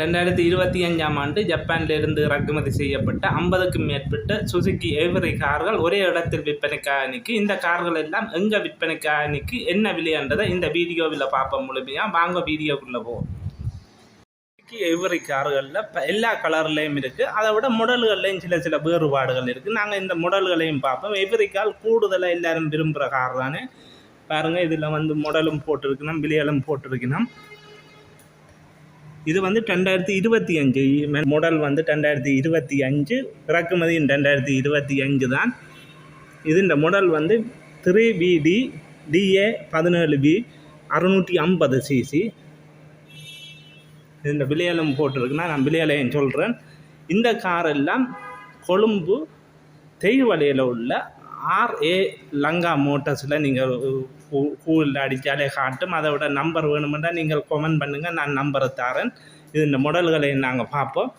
ரெண்டாயிரத்தி இருபத்தி அஞ்சாம் ஆண்டு ஜப்பானிலிருந்து இறக்குமதி செய்யப்பட்ட ஐம்பதுக்கும் மேற்பட்ட சுசுகி எவரி கார்கள் ஒரே இடத்தில் விற்பனைக்காக நிற்கி இந்த கார்கள் எல்லாம் எங்கே விற்பனைக்காக நிற்கி என்ன விலைன்றதை இந்த வீடியோவில் பார்ப்போம் முழுமையாக வாங்க வீடியோக்குள்ளே போவோம் சுசுகி கார்களில் இப்போ எல்லா கலர்லேயும் இருக்குது அதை விட முடல்கள்லேயும் சில சில வேறுபாடுகள் இருக்குது நாங்கள் இந்த முடல்களையும் பார்ப்போம். எவ்வரி கார் கூடுதலாக எல்லாரும் விரும்புகிற கார் தானே. பாருங்கள் இதில் வந்து முடலும் போட்டிருக்கணும் விலையலும் போட்டிருக்கணும். இது வந்து ரெண்டாயிரத்தி இருபத்தி அஞ்சு. மாடல் வந்து ரெண்டாயிரத்தி இருபத்தி அஞ்சு. இறக்குமதி ரெண்டாயிரத்தி இருபத்தி அஞ்சு தான். இது இந்த மாடல் வந்து த்ரீ பிடி டிஏ பதினேழு பி அறுநூற்றி ஐம்பது சிசி இந்த விலையெல்லாம் போட்டிருக்குன்னா நான் விலையலையும் சொல்கிறேன் இந்த காரெல்லாம் கொழும்பு தெய்வலையில் உள்ள ஆர்ஏ லங்கா மோட்டர்ஸில் நீங்கள் கூகுளில் அடித்தாலே காட்டும். அதை விட நம்பர் வேணுமெண்டா நீங்கள் கொமெண்ட் பண்ணுங்கள் நான் நம்பரை தரேன். இது இந்த மாடல்களை நாங்கள் பார்ப்போம்.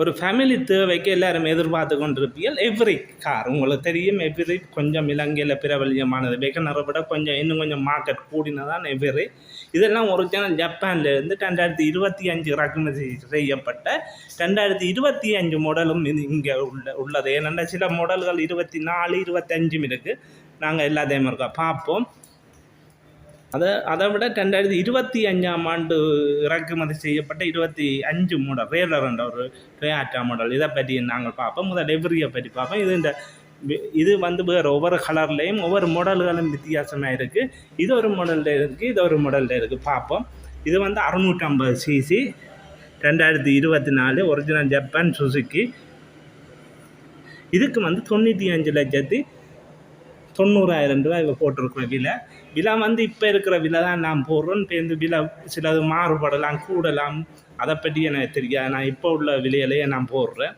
ஒரு ஃபேமிலி தேவைக்கு எல்லாரும் எதிர்பார்த்து கொண்டிருப்பீர்கள். எவ்ரி கார் உங்களுக்கு தெரியும் எவ்ரி கொஞ்சம் இலங்கையில் பிரபலியமானது. வெகனரை விட கொஞ்சம் இன்னும் கொஞ்சம் மார்க்கெட் கூடினதான் எவ்ரி இதெல்லாம் ஒரிஜினல் ஜப்பான்லேருந்து ரெண்டாயிரத்தி இருபத்தி அஞ்சு இறக்குமதி செய்யப்பட்ட ரெண்டாயிரத்தி இருபத்தி அஞ்சு மாடலும் இது இங்கே உள்ள உள்ளது. ஏனென்றால் சில மாடல்கள் இருபத்தி நாலு இருபத்தஞ்சும் இருக்குது நாங்கள் எல்லாத்தையும் இருக்கோம் பார்ப்போம். அதை அதை விட ரெண்டாயிரத்தி இருபத்தி அஞ்சாம் ஆண்டு இறக்குமதி செய்யப்பட்ட இருபத்தி அஞ்சு மாடல் ரேலர் என்ற ஒரு டொயாட்டா மாடல் இதை பற்றி நாங்கள் பார்ப்போம். முதல் எவ்ரியை பற்றி பார்ப்போம். இது இந்த இது வந்து வேறு ஒவ்வொரு கலர்லேயும் ஒவ்வொரு மாடல்களும் வித்தியாசமாக இருக்குது இது ஒரு மாடலில் இருக்குது இது ஒரு மாடலில் இருக்குது பார்ப்போம். இது வந்து அறுநூற்றம்பது சிசி ரெண்டாயிரத்தி இருபத்தி நாலு ஒரிஜினல் ஜப்பான் சுசுக்கி இதுக்கு வந்து தொண்ணூற்றி அஞ்சு லட்சத்தி தொண்ணூறாயிரம் ரூபாய் இவ போட்டிருக்கிற விலை. விலை வந்து இப்போ இருக்கிற விலை தான் நான் போடுறோம் இப்போ இந்த விலை சிலது மாறுபடலாம் கூடலாம். அதை பற்றி எனக்கு தெரியாது. நான் இப்போ உள்ள விலையிலேயே நான் போடுறேன்.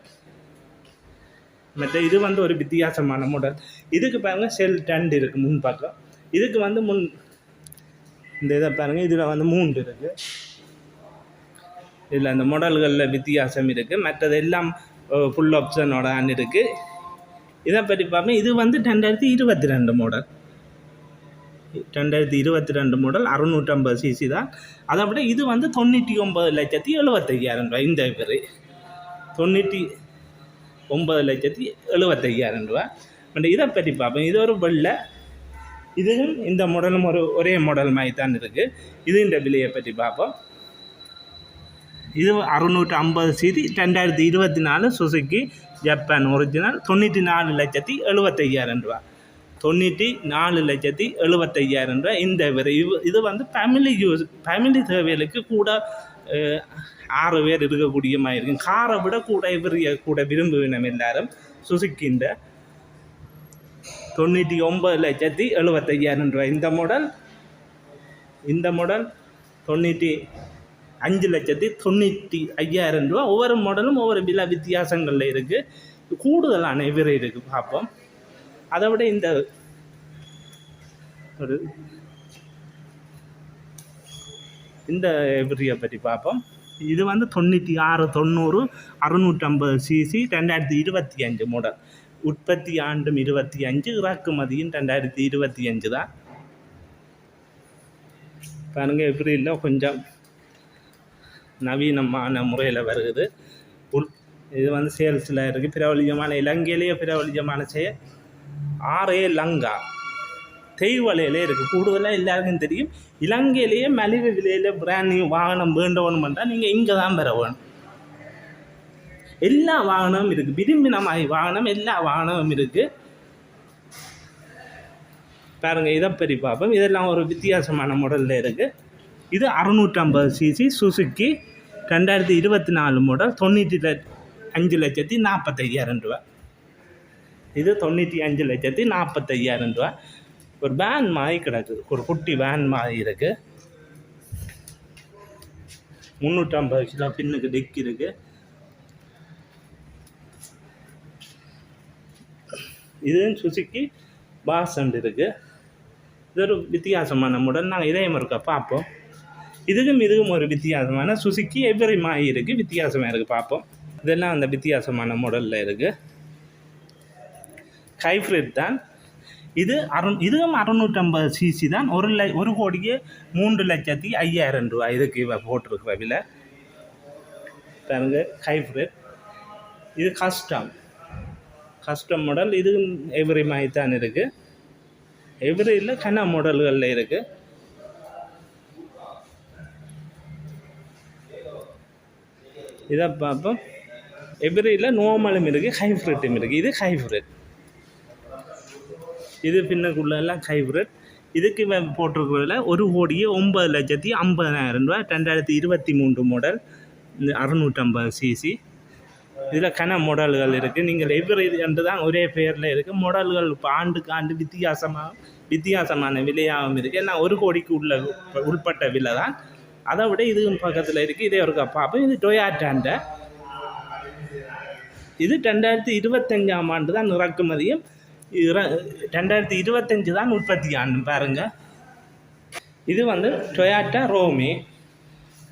மற்ற இது வந்து ஒரு வித்தியாசமான மாடல் இதுக்கு பாருங்கள் செல் டண்ட் இருக்குது முன் பக்கம். இதுக்கு வந்து முன் இந்த இதை பாருங்கள் இதில் வந்து மூன்று இருக்குது இதில் அந்த மாடல்களில் வித்தியாசம் இருக்குது மற்றது எல்லாம் ஃபுல் ஆப்ஷனோட இருக்குது இதை பற்றி பார்ப்போம் இது வந்து ரெண்டாயிரத்தி இருபத்தி ரெண்டு மாடல் ரெண்டாயிரத்தி இருபத்தி ரெண்டு மாடல் அறுநூற்றம்பது சிசி தான். அதை விட இது வந்து தொண்ணூற்றி ஒம்பது லட்சத்தி எழுபத்தையாயிரம் ரூபாய். இந்த பேர் தொண்ணூற்றி ஒம்பது லட்சத்தி எழுபத்தையாயிரம் ரூபா பட் இதை பற்றி பார்ப்போம். இது ஒரு வெள்ளை. இதுவும் இந்த மாடலும் ஒரு ஒரே மாடல் மாதிரி தான் இருக்குது இது இந்த விலையை பற்றி பார்ப்போம். இது அறுநூற்றி ஐம்பது சீதி ரெண்டாயிரத்தி இருபத்தி நாலு சுசுக்கி ஜப்பான் ஒரிஜினல் தொண்ணூற்றி நாலு லட்சத்தி எழுபத்தையாயிரம் ரூபா தொண்ணூற்றி நாலு லட்சத்தி எழுபத்தையாயிரம் ரூபா இந்த விலை இது இது வந்து ஃபேமிலி யூஸ் ஃபேமிலி தேவைகளுக்கு கூட ஆறு பேர் இருக்கக்கூடிய மாதிரி இருக்கும். காரை விட கூட இவரிய கூட விரும்புவினம் எல்லாரும் சுசுக்கின்ற தொண்ணூற்றி ஒம்பது லட்சத்தி எழுபத்தையாயிரம் ரூபாய். இந்த மாடல் இந்த மாடல் தொண்ணூற்றி அஞ்சு லட்சத்தி தொண்ணூற்றி ஐயாயிரம் ரூபா. ஒவ்வொரு மாடலும் ஒவ்வொரு விலை வித்தியாசங்களில் இருக்குது கூடுதலான விலை இருக்குது பார்ப்போம். அதை விட இந்த ஒரு இந்த எவ்ரியை பற்றி பார்ப்போம். இது வந்து தொண்ணூற்றி ஆறு தொண்ணூறு அறுநூற்றம்பது சிசி ரெண்டாயிரத்தி இருபத்தி அஞ்சு மாடல் உற்பத்தி ஆண்டும் இருபத்தி அஞ்சு இறக்குமதியும் ரெண்டாயிரத்தி இருபத்தி அஞ்சு தான். பாருங்க இல்லை கொஞ்சம் நவீனமான முறையில் வருகுது. உள் இது வந்து சேல்ஸில் இருக்குது பிரபலியமான இலங்கையிலேயே பிரபலியமான செயல் ஆரே லங்கா. தெய்வலையிலே இருக்குது கூடுதலாக எல்லாருக்கும் தெரியும். இலங்கையிலேயே மலிவு விலையில் பிராண்ட் நியூ வாகனம் வேண்டவனும் பண்ணால் நீங்கள் இங்கே தான் பெற வேணும் எல்லா வாகனமும் இருக்குது விரும்பின மாதிரி வாகனம் எல்லா வாகனமும் இருக்குது பாருங்கள் இதை பற்றி பார்ப்போம். இதெல்லாம் ஒரு வித்தியாசமான முடலில் இருக்குது இது அறுநூற்றம்பது சிசி சுசுக்கி ரெண்டாயிரத்தி இருபத்தி நாலு மாடல் தொண்ணூற்றி அஞ்சு லட்சத்தி நாற்பத்தையாயிரம் ரூபா இது தொண்ணூற்றி அஞ்சு லட்சத்தி நாற்பத்தையாயிரம் ரூபா ஒரு வேன் மாதிரி கிடக்குது ஒரு குட்டி வேன் மாதிரி இருக்குது முந்நூற்றம்பது கிலோ பின்னுக்கு டிக் இருக்குது இது சுசுக்கி பாசண்ட் இருக்குது இது ஒரு வித்தியாசமான முடன் நாங்கள் இதயம் இருக்கா பார்ப்போம். இதுக்கும் இதுக்கும் ஒரு வித்தியாசமான சுசுக்கி எவ்வரி மாய் இருக்குது வித்தியாசமாக இருக்குது பார்ப்போம். இதெல்லாம் அந்த வித்தியாசமான மாடலில் இருக்குது ஹைப்ரிட் தான். இது அறு இதுவும் அறுநூற்றம்பது சிசி தான். ஒரு ல ஒரு கோடியே மூன்று லட்சத்தி ஐயாயிரம் ரூபாய் இதுக்கு இவ போட்டிருக்கிற விலை. பாருங்க ஹைப்ரிட் இது கஸ்டம் கஸ்டம் மாடல் இது எவ்ரி மாதிரி தான் இருக்குது எவ்ரியில் கன மாடல்களில் இருக்குது இதை பார்ப்போம். எவ்ரியில் நோமலும் இருக்குது ஹைப்ரிட்டும் இருக்குது இது ஹைப்ரிட் இது பின்னக்குள்ளெல்லாம் ஹைப்ரிட் இதுக்கு போட்டிருக்கிறதுல ஒரு கோடியே ஒன்பது லட்சத்தி ஐம்பதாயிரம் ரூபா ரெண்டாயிரத்தி இருபத்தி மூன்று மாடல் இந்த அறுநூற்றம்பது சிசி இதில் கன மாடல்கள் இருக்குது நீங்கள் எவ்ரி என்று தான் ஒரே பேரில் இருக்குது மாடல்கள் இப்போ ஆண்டுக்கு ஆண்டு வித்தியாசமாக வித்தியாசமான விலையாகவும் இருக்குது ஏன்னா ஒரு கோடிக்கு உள்ள உள்பட்ட விலை தான். அதை விட இதுவும் பக்கத்தில் இருக்குது இதே ஒரு பார்ப்போம் இது டொயாட்டாண்ட இது ரெண்டாயிரத்தி இருபத்தஞ்சாம் ஆண்டு தான் இறக்குமதியும் இற- ரெண்டாயிரத்தி இருபத்தஞ்சு தான் உற்பத்தி ஆண்டு பாருங்க. இது வந்து டொயாட்டா ரோமி.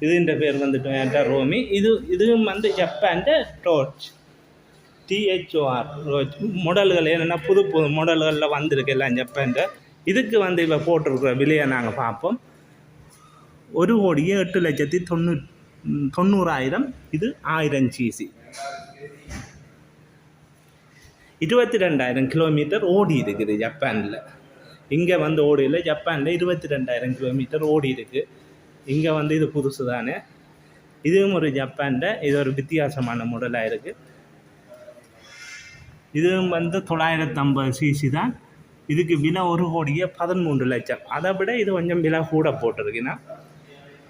இதுன்ற பேர் வந்து டொயாட்டா ரோமி. இது இதுவும் வந்து ஜப்பான்ட டோர்ச். டிஹெச்ஓஆர் மாடல்கள் என்னென்னா புது புது மாடல்களில் வந்திருக்கு எல்லாம் ஜப்பான்ட இதுக்கு வந்து இப்போ போட்டிருக்கிற விலையை நாங்கள் பார்ப்போம். ஒரு கோடியே எட்டு லட்சத்தி தொண்ணூ தொண்ணூறாயிரம் இது ஆயிரம் சிசி இருபத்தி ரெண்டாயிரம் கிலோமீட்டர் ஓடி இருக்குது ஜப்பானில் இங்கே வந்து ஓடியில் ஜப்பானில் இருபத்தி ரெண்டாயிரம் கிலோமீட்டர் ஓடி இருக்குது இங்கே வந்து இது புதுசு தானே இதுவும் ஒரு ஜப்பானில் இது ஒரு வித்தியாசமான முடலாக இருக்குது இதுவும் வந்து தொள்ளாயிரத்து ஐம்பது சிசி தான் இதுக்கு விலை ஒரு கோடியே பதிமூன்று லட்சம் அதை விட இது கொஞ்சம் விலை கூட போட்டிருக்குன்னா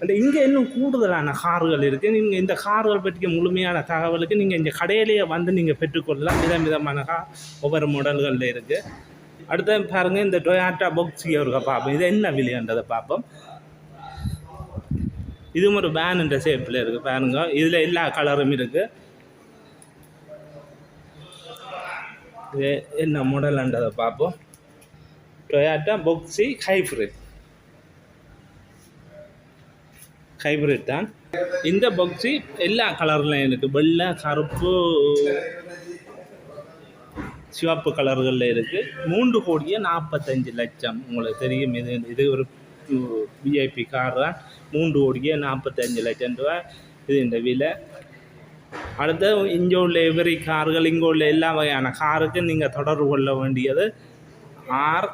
அந்த இங்கே இன்னும் கூடுதலான கார்கள் இருக்குது நீங்கள் இந்த கார்கள் பற்றிய முழுமையான தகவலுக்கு நீங்கள் இந்த கடையிலேயே வந்து நீங்கள் பெற்றுக்கொள்ளலாம். விதம் விதமான கார் ஒவ்வொரு மாடல்களில் இருக்குது அடுத்து பாருங்கள் இந்த டொயாட்டா பொக்ஸி ஒரு பார்ப்போம். இது என்ன விலைன்றதை பார்ப்போம். இதுவும் ஒரு வேனுன்ற ஷேப்பில் இருக்குது பாருங்க. இதில் எல்லா கலரும் இருக்குது இது என்ன மாடல்ன்றதை பார்ப்போம். டொயாட்டா பொக்ஸி ஹைப்ரிட் ஹைப்ரிட் தான். இந்த பக்ஸி எல்லா கலர்லையும் இருக்குது வெள்ளை கருப்பு சிவப்பு கலர்களில் இருக்குது மூன்று கோடியே நாற்பத்தஞ்சு லட்சம். உங்களுக்கு தெரியும். இது இது ஒரு விஐபி கார் தான். மூன்று கோடியே நாற்பத்தஞ்சு லட்சம் ரூபா இது இந்த விலை. அடுத்து இங்கே உள்ள எவரி கார்கள் இங்கே உள்ள எல்லா வகையான காருக்கும் நீங்கள் தொடர்பு கொள்ள வேண்டியது ஆர்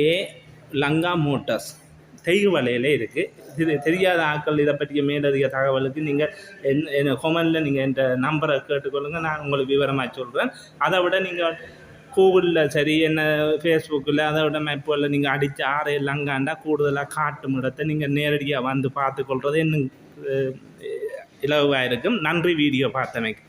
ஏ லங்கா மோட்டார்ஸ் தெய்வலையில் இருக்குது இது தெரியாத ஆட்கள் இதை பற்றிய மேலதிக தகவலுக்கு நீங்கள் என் என் கொமெண்டில் நீங்கள் என்ற நம்பரை கேட்டுக்கொள்ளுங்கள் நான் உங்களுக்கு விவரமாக சொல்கிறேன் அதை விட நீங்கள் கூகுளில் சரி என்ன ஃபேஸ்புக்கில் அதை விட மேப்புகளில் நீங்கள் அடித்து ஆறு லங்காண்டா கூடுதலாக காட்டும் இடத்தை நீங்கள் நேரடியாக வந்து பார்த்துக்கொள்வது இன்னும் இலவாக இருக்கும். நன்றி வீடியோ பார்த்தமைக்கு.